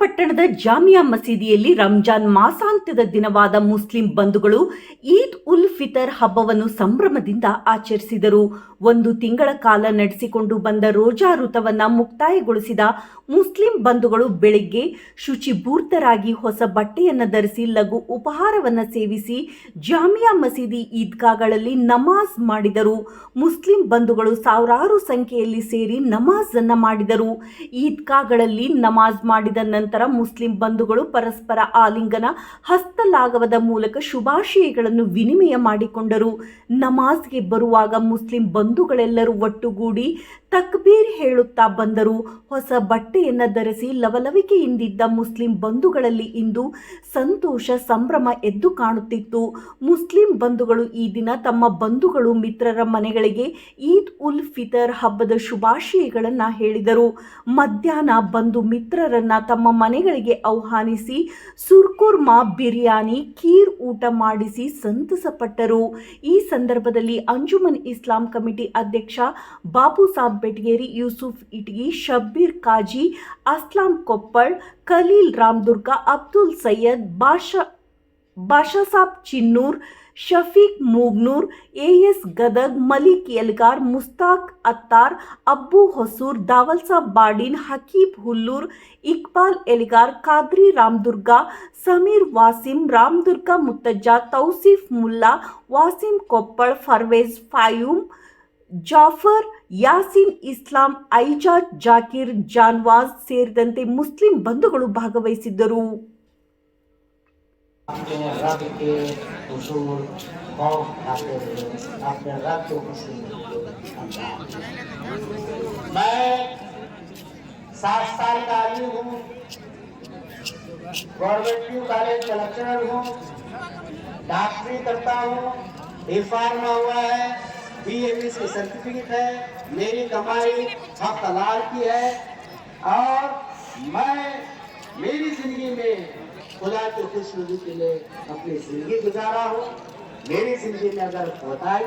ಪಟ್ಟಣದ ಜಾಮಿಯಾ ಮಸೀದಿಯಲ್ಲಿ ರಂಜಾನ್ ಮಾಸಾಂತ್ಯದ ದಿನವಾದ ಮುಸ್ಲಿಂ ಬಂಧುಗಳು ಈದ್ ಉಲ್ ಫಿತರ್ ಹಬ್ಬವನ್ನು ಸಂಭ್ರಮದಿಂದ ಆಚರಿಸಿದರು. ಒಂದು ತಿಂಗಳ ಕಾಲ ನಡೆಸಿಕೊಂಡು ಬಂದ ರೋಜಾ ಋತವನ್ನ ಮುಕ್ತಾಯಗೊಳಿಸಿದ ಮುಸ್ಲಿಂ ಬಂಧುಗಳು ಬೆಳಿಗ್ಗೆ ಶುಚಿಭೂರ್ತರಾಗಿ ಹೊಸ ಬಟ್ಟೆಯನ್ನು ಧರಿಸಿ ಲಘು ಉಪಹಾರವನ್ನು ಸೇವಿಸಿ ಜಾಮಿಯಾ ಮಸೀದಿ ಈದ್ಗಾಗಳಲ್ಲಿ ನಮಾಜ್ ಮಾಡಿದರು. ಮುಸ್ಲಿಂ ಬಂಧುಗಳು ಸಾವಿರಾರು ಸಂಖ್ಯೆಯಲ್ಲಿ ಸೇರಿ ನಮಾಜ್ ಅನ್ನ ಮಾಡಿದರು. ಈದ್ಗಾಗಳಲ್ಲಿ ನಮಾಜ್ ಮಾಡಿದ ನಂತರ ಮುಸ್ಲಿಂ ಬಂಧುಗಳು ಪರಸ್ಪರ ಆಲಿಂಗನ, ಹಸ್ತಲಾಘವದ ಮೂಲಕ ಶುಭಾಶಯಗಳನ್ನು ವಿನಿಮಯ ಮಾಡಿಕೊಂಡರು. ನಮಾಜ್ಗೆ ಬರುವಾಗ ಮುಸ್ಲಿಂ ಬಂಧುಗಳೆಲ್ಲರೂ ಒಟ್ಟುಗೂಡಿ ತಕ್ಬೀರ್ ಹೇಳುತ್ತಾ ಬಂದರು. ಹೊಸ ಬಟ್ಟೆಯನ್ನು ಧರಿಸಿ ಲವಲವಿಕೆಯಿಂದಿದ್ದ ಮುಸ್ಲಿಂ ಬಂಧುಗಳಲ್ಲಿ ಇಂದು ಸಂತೋಷ, ಸಂಭ್ರಮ ಎದ್ದು ಕಾಣುತ್ತಿತ್ತು. ಮುಸ್ಲಿಂ ಬಂಧುಗಳು ಈ ದಿನ ತಮ್ಮ ಬಂಧುಗಳು ಮಿತ್ರರ ಮನೆಗಳಿಗೆ ಈದ್ ಉಲ್ ಫಿತರ್ ಹಬ್ಬದ ಶುಭಾಶಯಗಳನ್ನು ಹೇಳಿದರು. ಮಧ್ಯಾಹ್ನ ಬಂಧು ಮಿತ್ರರನ್ನ ತಮ್ಮ ಮನೆಗಳಿಗೆ ಆಹ್ವಾನಿಸಿ ಸುರ್ಕುರ್ಮಾ ಬಿರಿಯಾನಿ, ಖೀರ್ ಊಟ ಮಾಡಿಸಿ ಸಂತಸಪಟ್ಟರು. ಈ ಸಂದರ್ಭದಲ್ಲಿ ಅಂಜುಮನ್ ಇಸ್ಲಾಂ ಕಮಿಟಿ ಅಧ್ಯಕ್ಷ ಬಾಬು ಸಾಬ್ ಬೆಟಗೇರಿ, ಯೂಸುಫ್ ಇಟ್ಗಿ, ಶಬ್ಬೀರ್ ಕಾಜಿ, ಅಸ್ಲಾಂ ಕೊಪ್ಪಳ್, ಖಲೀಲ್ ರಾಮದುರ್ಗ ಅಬ್ದುಲ್ ಸೈಯದ್, ಬಾಷಾ ಬಾಷಾಸಾಬ್ ಚಿನ್ನೂರ್, ಶಫೀಕ್ ಮೂಗ್ನೂರ್ ಎ ಎಸ್ ಗದಗ್, ಮಲಿಕ್ ಎಲ್ಗಾರ್, ಮುಸ್ತಾಕ್ ಅತ್ತಾರ್, ಅಬ್ಬು ಹೊಸೂರ್, ದಾವಲ್ ಸಾಬ್ ಬಾಡೀನ್ ಹಕೀಬ್ ಹುಲ್ಲೂರ್, ಇಕ್ಬಾಲ್ ಎಲ್ಗಾರ್, ಖಾದ್ರಿ ರಾಮದುರ್ಗ, ಸಮೀರ್ ವಾಸಿಂ, ರಾಮದುರ್ಗ ಮುತ್ತಜ್ಜ, ತೌಸೀಫ್ ಮುಲ್ಲಾ, ವಾಸಿಂ ಕೊಪ್ಪಳ್, ಫರ್ವೇಜ್ ಫಾಯೂಮ್, ಜಾಫರ್, ಯಾಸಿನ್ ಇಸ್ಲಾಂ ಐಜಾಜ್ ಜಾಕೀರ್, ಜಾನ್ವಾಜ್ ಸೇರಿದಂತೆ ಮುಸ್ಲಿಂ ಬಂಧುಗಳು ಭಾಗವಹಿಸಿದ್ದರು. के के मैं सात साल का आदमी हूँ। गवर्नमेंट क्यू कॉलेज का लेक्चरर हूँ? डॉक्टरी करता हूँ। ए फार्मा हुआ है। बी एम से सर्टिफिकेट है। मेरी कमाई हक की है। और मैं मेरी ज़िंदगी में खुदा के खुश रुजी के लिए अपनी ज़िंदगी गुजारा हो। मेरी ज़िंदगी में अगर होता है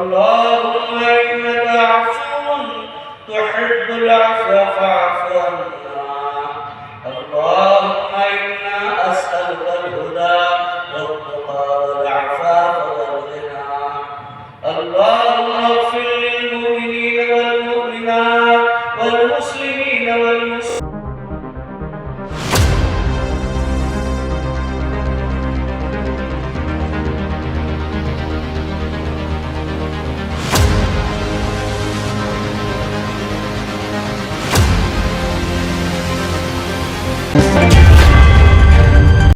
اللهم إنك عفو تحب العفو فاعف اللهم إنا أسألك الهدى والتقى والعفاف والغنى. اللهم اغفر للمؤمنين والمؤمنات والمسلمين والمسلمات